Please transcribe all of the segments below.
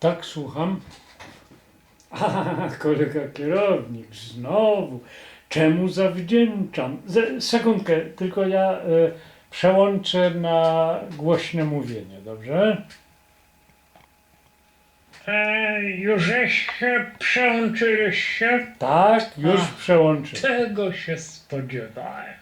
Tak, słucham. A, kolega kierownik, znowu. Czemu zawdzięczam? Z, sekundkę, tylko ja e, przełączę na głośne mówienie, dobrze? E, Jużeście, przełączyliście? Tak, już przełączyłem. Tego się spodziewałem.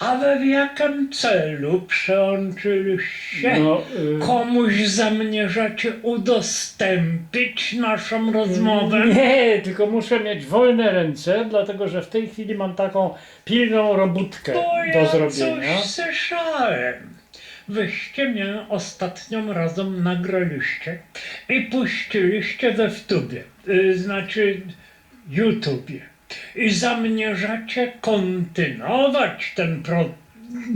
A wy w jakim celu przełączyliście? No, e, Komuś zamierzacie udostępnić naszą rozmowę? Nie, tylko muszę mieć wolne ręce, dlatego że w tej chwili mam taką pilną robótkę Bo do ja zrobienia. coś słyszałem. Wyście mnie ostatnią razem nagraliście i puściliście we wtubie, y, znaczy YouTubie. I zamierzacie kontynuować ten pro...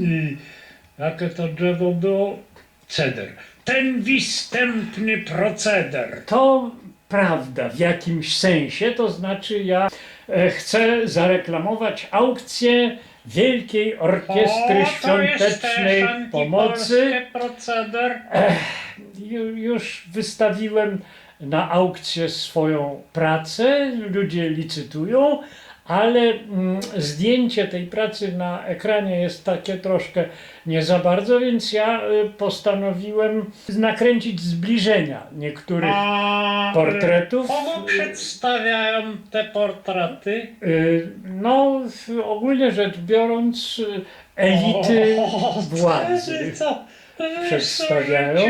Y, jakie to drzewo było? Ceder. Ten występny proceder. To prawda w jakimś sensie, to znaczy ja e, chcę zareklamować aukcję Wielkiej Orkiestry Świątecznej Pomocy. proceder. Ju- Już wystawiłem na aukcję swoją pracę, ludzie licytują, ale mm, zdjęcie tej pracy na ekranie jest takie troszkę nie za bardzo, więc ja y, postanowiłem nakręcić zbliżenia niektórych A, portretów. y, Komu przedstawiają te portrety? Y, No, ogólnie rzecz biorąc, elity O, władzy. przedstawiają.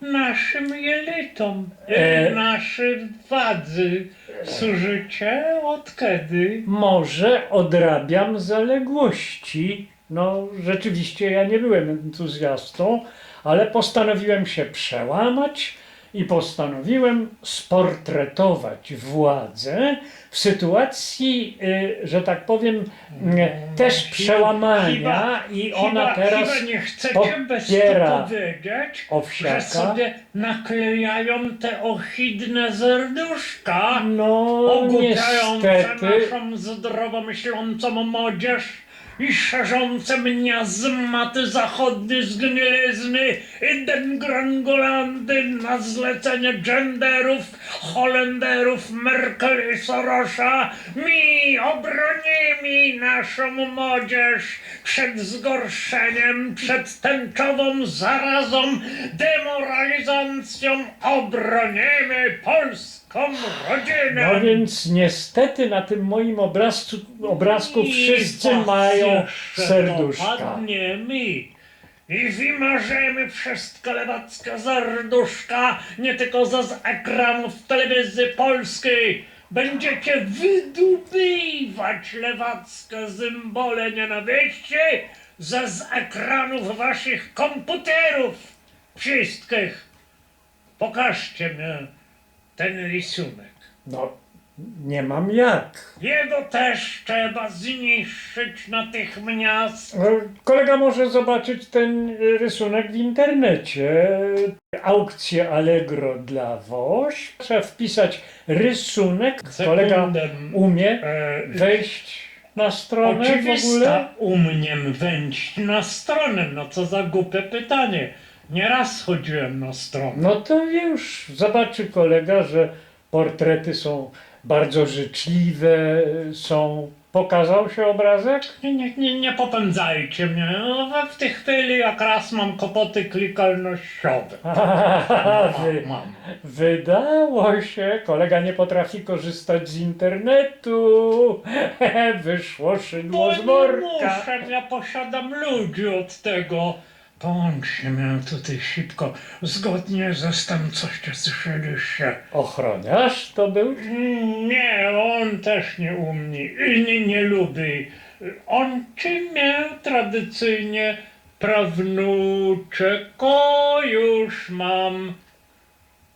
Naszym elitom, E. naszej władzy służycie od kiedy? Może odrabiam zaległości. No, rzeczywiście ja nie byłem entuzjastą, ale postanowiłem się przełamać i postanowiłem sportretować władzę w sytuacji, y, że tak powiem, y, też Chyba- przełamania i ona chyba, teraz chyba nie chcecie popiera powiedzieć, owsiaka. że sobie naklejają te ohydne serduszka. no niestety naszą zdrowo myślącą młodzież i szerzące miazmaty zachodnie zgnilizny i dengrangolandy na zlecenie genderów, Holenderów, Merkel i Sorosza. Mi obronimy naszą młodzież przed zgorszeniem, przed tęczową zarazą, demoralizacją. Obronimy polską rodzinę. No więc niestety na tym moim obrazcu, obrazku wszyscy mają serduszka. dopadniemy. I wymarzymy wszystkie lewackie serduszka, nie tylko ze z ekranów telewizji polskiej. Będziecie wydobywać lewackie symbole nienawiści ze z ekranów waszych komputerów. Wszystkich. Pokażcie mi ten rysunek. No, nie mam jak. Jego też trzeba zniszczyć natychmiast. No, Kolega może zobaczyć ten rysunek w internecie. Aukcje Allegro dla Woś. Trzeba wpisać rysunek. Kolega umie E, wejść na stronę w ogóle. Oczywista umiem wejść na stronę. No co za głupie pytanie. Nieraz chodziłem na stronę. No to już zobaczy kolega, że portrety są bardzo życzliwe, są. Pokazał się obrazek? Nie, nie, nie, nie popędzajcie mnie. No, w- w tej chwili jak raz mam kłopoty klikalnościowe. Wy, Mam, mam. wydało się, kolega nie potrafi korzystać z internetu. Wyszło szydło Bo z nie worka. muszę, ja posiadam ludzi od tego. Połączcie mnie tutaj szybko, zgodnie ze tym, coście słyszeliście. Ochroniarz to był? Nie, on też nie umie i nie, nie lubi. On czy miał tradycyjnie prawnuczek, o już mam.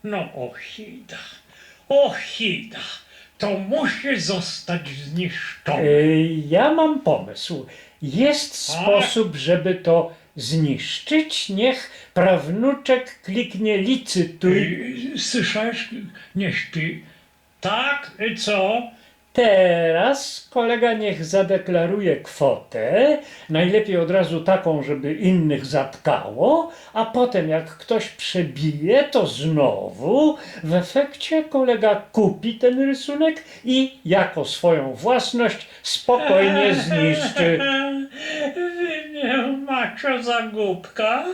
No ohida, ohida, to musi zostać zniszczone. Ja mam pomysł. Jest Tak. sposób, żeby to zniszczyć. Niech prawnuczek kliknie licytuj. Ty Słyszałeś? Nie śpi. Tak, i co? Teraz kolega niech zadeklaruje kwotę, najlepiej od razu taką, żeby innych zatkało, a potem jak ktoś przebije, to znowu w efekcie kolega kupi ten rysunek i jako swoją własność spokojnie zniszczy. Wy mnie macie za głupka?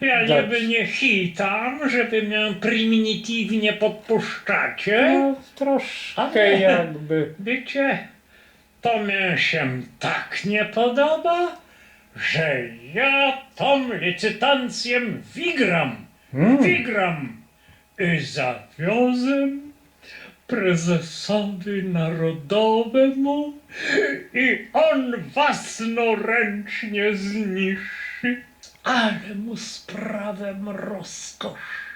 Ja Dobrze. niby nie hitam, że wy mnie prymitywnie podpuszczacie. No, troszkę jakby. Wiecie, to mnie się tak nie podoba, że ja tą licytację wygram. Hmm. Wygram i zawiozę prezesowi narodowemu i on własnoręcznie zniszczy. Ale mu sprawę rozkosz.